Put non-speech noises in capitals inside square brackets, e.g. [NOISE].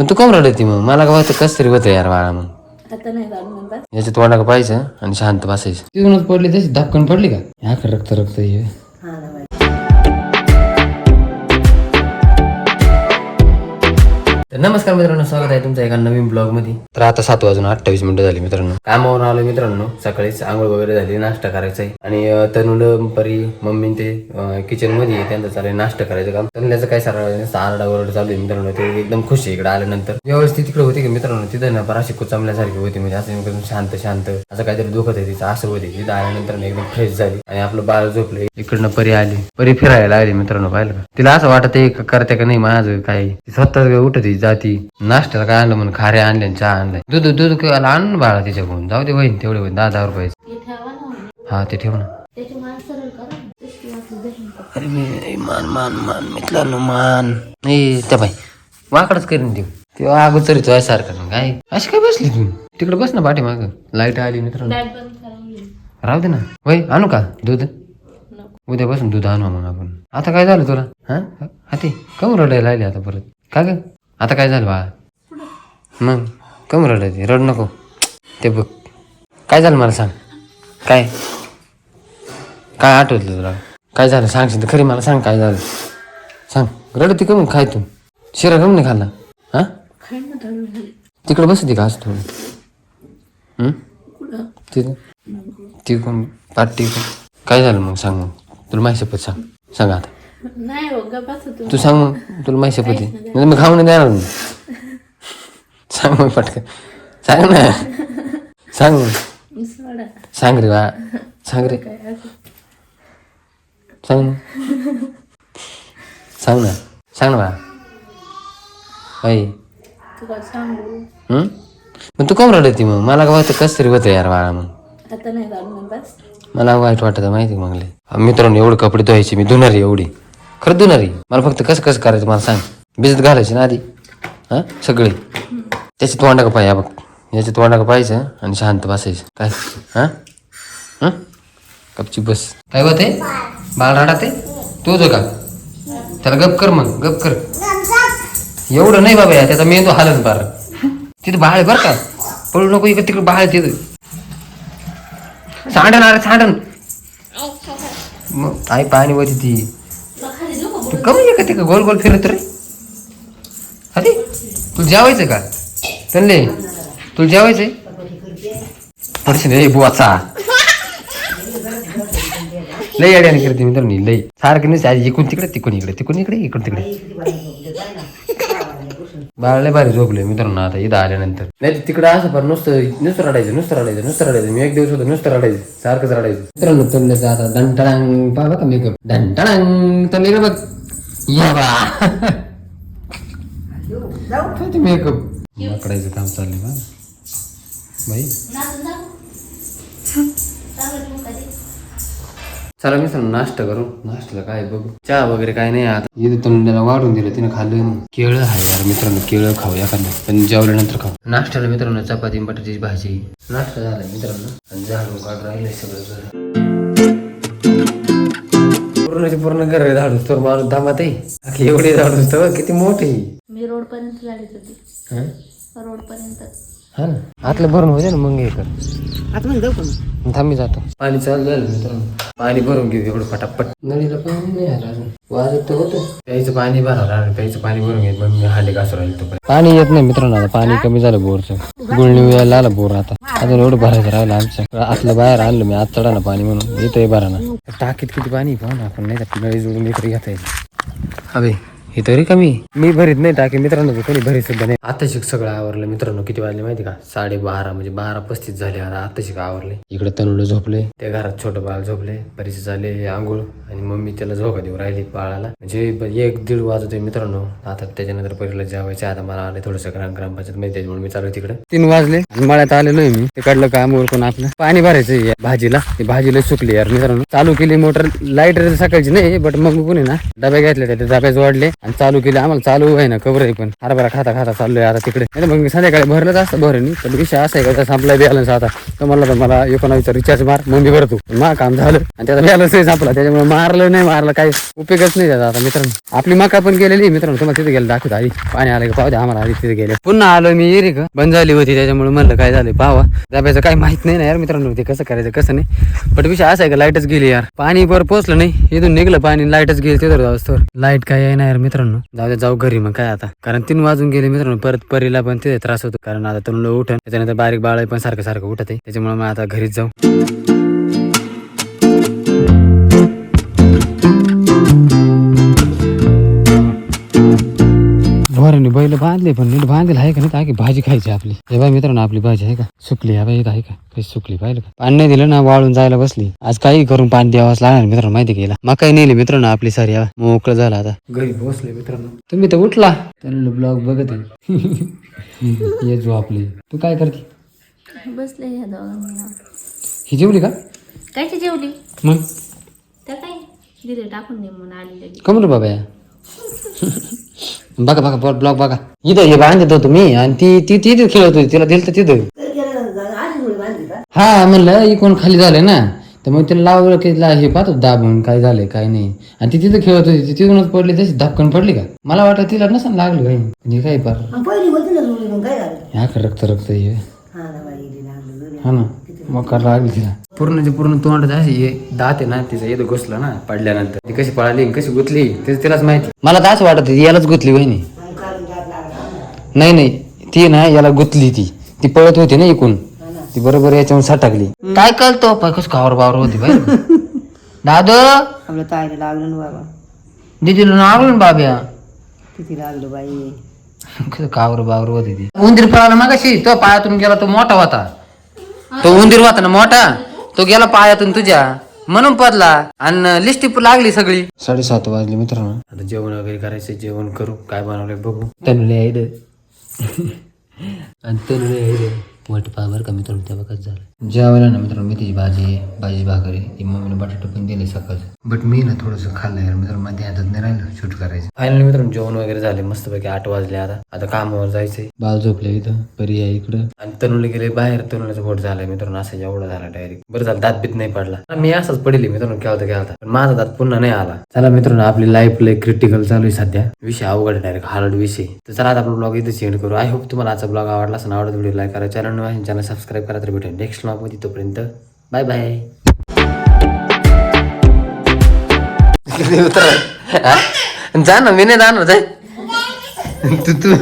मग तू कम रडती मग? मला काय वाटतं कस तरी होतं यार बाळा मग. आता नाही बस. याच्या तोंडा पाहिजे आणि शांत बसायचं. तिथूनच पडली तशी धपकन पडली का? ह्या रक्त रक्त हे? तर नमस्कार मित्रांनो स्वागत आहे तुमचं एका नवीन ब्लॉगमध्ये तर आता सात वाजून अठ्ठावीस मिनिटं झाली मित्रांनो. कामावरून आलो मित्रांनो सकाळीच आंघोळ वगैरे झाली नाश्ता करायचा आहे. आणि तनुड परी मम्मी ते किचनमध्ये त्यांचं चालू आहे नाश्ता करायचं काम. तनुल्याचं काय सारा आरडा वरड चालू आहे मित्रांनो ते एकदम खुश आहे इकडे आल्यानंतर. व्यवस्थित तिकडे होती की मित्रांनो तिथं ना बराचशी कुचामल्यासारखी होती म्हणजे असं एकदम शांत शांत असं काहीतरी दुखत आहे तिचं असं होते. तिथं आल्यानंतर एकदम फ्रेश झाली. आणि आपलं बाळ झोपले इकडनं परी आली. परी फिरायला लागली मित्रांनो पाहिलं का तिला असं वाटत आहे करते का नाही माझं ती स्वतः उठती जाती. नाश्त्याला काय आणलं म्हणून खारे आणले आणि चहा आणलाय दूध दूध केला आण ना बाळा तिच्याकडून. जाऊ दे वहीन तेवढे होईन दहा दहा रुपयाचे हे ते ठेव ना. अरे मी मान मान मान मित्रांनो मान. नाही त्या बाई वाकडच करीन देऊ ते अगोदर तुझ्या सारखं काय अशी काय बसली तू तिकडे बस ना पाठी माग लाइट आली मित्रांनो. राहू दे ना. वय आणू का दूध? नको. उद्यापासून दूध आणू मग आपण. आता काय झालं तुला? हा? हाती? कम रडायला लागली आता परत? का ग? आता काय झालं बाळा? मग कम रडायची रड नको. ते बघ. काय झालं मला सांग. काय? काय आठवलं तुला? काय झालं? सांगशील तर खरी मला सांग काय झालं. सांग. रडती कमी काय तू? शिरा कमी नाही खाल्ला? हा. तिकडे बसती का? कुठं? तिथं ती कोण पार्टी कोण काय झालं मग? सांग मग. तुला माहिती शपथ सांग. सांग आता. नाही हो गप्पाच होतो तू सांग मग तुला माहिती शपथ आहे म्हणजे मी खाऊन देणार. नाही सांग मग पटकन. सांग ना. सांग मग. सोडा. सांग रे बा. सांग रे. काय असं? सांग सांग ना. सांग ना बा. बाई सांगू? हं? मग तू कम रडती मग. मला वाटतं कसं तरी होतं यार बाळा मग. आता नाही जात मग बस. मला वाईट वाटत माहिती आहे मग. मित्रांनो एवढे कपडे धुवायचे मी धुणारी एवढी. खरं धुणारी मला फक्त कसं कसं करायचं मला सांग. भिजत घालायची ना आधी. हा? सगळे. त्याची तोंडा का पाहिजे बघ. याच्या तोंडा का पाहिजे आणि शांत बसायचं. काय? हा? हं? गपची बस. काय होते बाळ राडा ते? तूच का? त्याला गप कर मग गप कर. एवढं नाही बाबा या, त्याचा मेंदू हालत बार. तिथं बाळ आहे बरं का? पळू नको इकडे तिकडे बाळ आहे तिथं. सांडण अरे सांडण. मग आई पाणी होती ती. तू कमी आहे का ते का? गोल गोल फिरत रे? अरे तुला जेवायचं का? तनले तुला जेवायचंय पडशील रे बुवाचा लई अड्याने करते मित्रांनी लई. सारखं नाही आज इकडून तिकडे तिकडून इकडे तिकडून इकडे इकडून तिकडे. बाळ लय भारी झोपले मित्रांनो आता इथं आल्यानंतर. नाही तिकडे असं पण नुसतं नुसतं रडायचं नुसतं रडायचं नुसतं रडायचं. मी एक दिवस होतो नुसतं रडायचं सारखंच रडायचं. मित्रांनो तनल्याचं आता दंटाळांग पहा बघा मेकअप दंटाळांग तर मेकअप बघ. या बा. काय ते मेकअप माकडायचं काम चाललंय बा. बाई. चला मी सांग नाश्ता करू. नाश्त्याला काय बघू. चहा वगैरे काय नाही आता. इथे तोंडाला वाढून दिलं तिने खाल्लं नाही. केळं आहे यार मित्रांनो केळं खाऊ एखादं. पण जेवल्यानंतर खाऊ. नाश्त्याला मित्रांनो चपाती बटाट्याची भाजी. नाश्ता झाला मित्रांनो. आणि झाडून काढ राहिलं सगळं घर. पूर्णचे पूर्ण घर झाडूस तर माणूस दामात आहे. एवढे झाडूस तर किती मोठे मी रोड पर्यंत गाडीत होती. हा? रोड पर्यंत हा ना. आतलं भरून होते ना मग हे कर. आतमध्ये जाऊ पण थांब जातो. पाणी चालू झालं मित्रांनो. पाणी भरून घेऊ एवढं पटापट. नळीला पाणी नाही आलं अजून. वाजत तर होतं. प्यायचं पाणी भरावं प्यायचं पाणी भरून घेत मग मी हांडे घासू राहील तो पाणी येत नाही मित्रांनो आता. पाणी कमी झालं बोरचं. गुळणी यायला आलं बोर आता. अजून एवढं भरायचं राहिलं आमचं. आतलं बाहेर आणलं मी. आत चढा ना पाणी म्हणून. इथंही भरा ना. टाकीत किती पाणी पाहू ना आपण. नाही का नळी जोडून इकडे घेता येईल. अबे. हे तरी कमी. मी भरीत नाही टाकी मित्रांनो कोणी भरीत सुद्धा नाही. आता शिक सगळं आवरलं. मित्रांनो किती वाजले माहिती का? साडे बारा म्हणजे बारा पस्तीस झाले आता. आता शिक आवरले. इकडे तनुड झोपले. त्या घरात छोटं बाळ झोपले. बरेच झाले आंघोळ. आणि मम्मी त्याला झोका देऊ राहिली बाळाला. म्हणजे एक दीड वाजतोय मित्रांनो. आता त्याच्यानंतर पहिला जेवायचे. आता मला आले थोडंसं ग्राम ग्रामपंचायत माहिती त्याच्यामुळे मी चालू तिकडे. तीन वाजले. मळ्यात आलेलो आहे मी. तिकडलं काम उरकून आपलं. पाणी भरायचं भाजीला. ती भाजीला सुकली यार मित्रांनो. चालू केली मोटर. लाइट सकाळची नाही बट मग कोणी ना डबे घेतले त्या डब्या जोडले. आणि चालू केली आम्हाला चालू आहे ना खबर आहे पण. हरभरा खाता खाता चाललोय आता तिकडे. नाही मग संध्याकाळी भरलंच असतं भरणी पण विषय असा आहे का संपलाय बॅलन्स आता. तर म्हणलं तर मला एकोणावीसचा रिचार्ज मार मग मी भरतो. मा काम झालं. आणि त्याचा बॅलन्स संपला. त्याच्यामुळे मारलं नाही मारलं काही उपयोगच नाही त्याचा आता मित्रांनो. आपली मका पण गेलेली मित्रांनो. तुम्हाला तिथे गेलं दाखवत आई पाणी आलं का पाहू द्या आम्हाला आधी तिथे गेले. पुन्हा आलो मी येरी का? बंद झाली होती त्याच्यामुळे म्हणलं काय झालं पावा जाब्याचं काही माहीत नाही ना यार मित्रांनो ते कसं करायचं कसं नाही. पण विषय असा आहे का लाईटच गेली यार. पाणी बरं पोहोचलं नाही. इथून निघलं पाणी लाईटच गेली तिथं जाऊस तर. लाइट काय आहे ना यार मित्रांनो. जाऊ दे जाऊ घरी मग काय आता? कारण तीन वाजून गेले मित्रांनो परत परीला पण तिथे त्रास होतो. कारण आता तरुण उठन त्याच्यानंतर बारीक बाळ पण सारखं सारखं उठत आहे. त्याच्यामुळे मग आता घरीच जाऊ. ढोरांनी बैल बांधले पण नीट बांधले आहे का नाही की भाजी खायची आपली. हे बाय मित्रांनो आपली भाजी आहे का? सुकली आहे बाई आहे का? काही सुकली पाहिलं का? पाणी नाही दिलं ना वाळून जायला बसली. आज काही करून पाणी द्यावाच लागणार मित्रांनो माहिती केला मग काही नेली मित्रांनो आपली सारी. मोकळं झालं आता. घरी पोहोचले मित्रांनो. तुम्ही तर उठला. त्यांना ब्लॉग बघत आहे. [LAUGHS] ये जो आपली. तू काय करते? बसले ही जेवली का? कायची जेवली? मग? त्या काय? दिले टाकून दे म्हणून आली लगेच कम रे बाबा या. बघा बघा ब्लॉग बघा. इथं हे बांधत होतो मी आणि ती ती तिथे खेळत होती. तिला दिलं तर तिथं. हा म्हणलं इकडून खाली झालंय ना? तर मग तिला लावलं की ला- हे पाहतो दाबून काय झालंय काय नाही. आणि ती तिथं खेळत होती. ती तिथूनच पडली तशी धपकन पडली का? मला वाटतं तिला नसेल लागलं काही. म्हणजे काय पार. का रक्त रक्त हे हा ना. मग लागली तिला? पूर्ण पूर्ण तोंड हे दात आहे ना तिचं येतं घुसलं ना पडल्यानंतर. ती कशी पळाली आणि कशी गुतली ते तिलाच माहिती. मला तर असं वाटत होतं, यालाच गुतली वहिनी. नाही नाही ती ना याला गुतली ती. ती पळत होती ना इकून. ती बरोबर याच्यावर सटकली. काय कळतो कस कावर बावर होती बाई. [LAUGHS] दादो? आपलं लागलं ना बाबा. दीदीला नावलं ना बाब्या? किती लागलं बाई. कसं कावर बावर होती ती. उंदीर पळाला मागाशी तो पायातून गेला तो मोठा होता. तो उंदीर होता ना मोठा? तो गेला पायातून तुझ्या. म्हणून पडला आणि लिस्टी लागली सगळी. साडेसात वाजले मित्रांनो. आता जेवण वगैरे करायचं जेवण करू. काय बनवलंय बघू. तनुले आहे आणि [LAUGHS] तनुले आहे वाट पहा बरं का मित्रांनो तेव्हा कसं झालं. जेवायला ना मित्रांनो मेथीची भाजी भाजी भाकरी ती मम्मीने बटाटा पण दिले सकाळचं. बट मी ना थोडंसं खाल्लं यार मित्रांनो मध्ये हातात नाही राहिलं शूट करायचं. फायनली मित्रांनो जेवण वगैरे झाले मस्तपैकी आठ वाजले आता. आता कामावर जायचंय. बाल झोपले इथं परी आहे इकडं. आणि तनुले गेले बाहेर तनुलाचं बोट झालंय मित्रांनो असं एवढा झाला डायरेक्ट बरं झालं दात बीत नाही पडला. मी असंच पडली मित्रांनो तर केव्हा पण माझा दात पुन्हा नाही आला. चला मित्रांनो आपली लाईफ लय क्रिटिकल चालू आहे सध्या. विषय अवघड डायरेक्ट हार्ड विषय तर चला आता आपण ब्लॉग इथे सेंड करू. आय होप तुम्हाला आजचा ब्लॉग आवडला असं आवडत व्हिडिओ लाईक करा चॅनल चॅनल सबस्क्राईब करा तर भेटेल नेक्स्ट मध्ये तोपर्यंत बाय बाय जा ना मी नाही जाणार जाय तू तू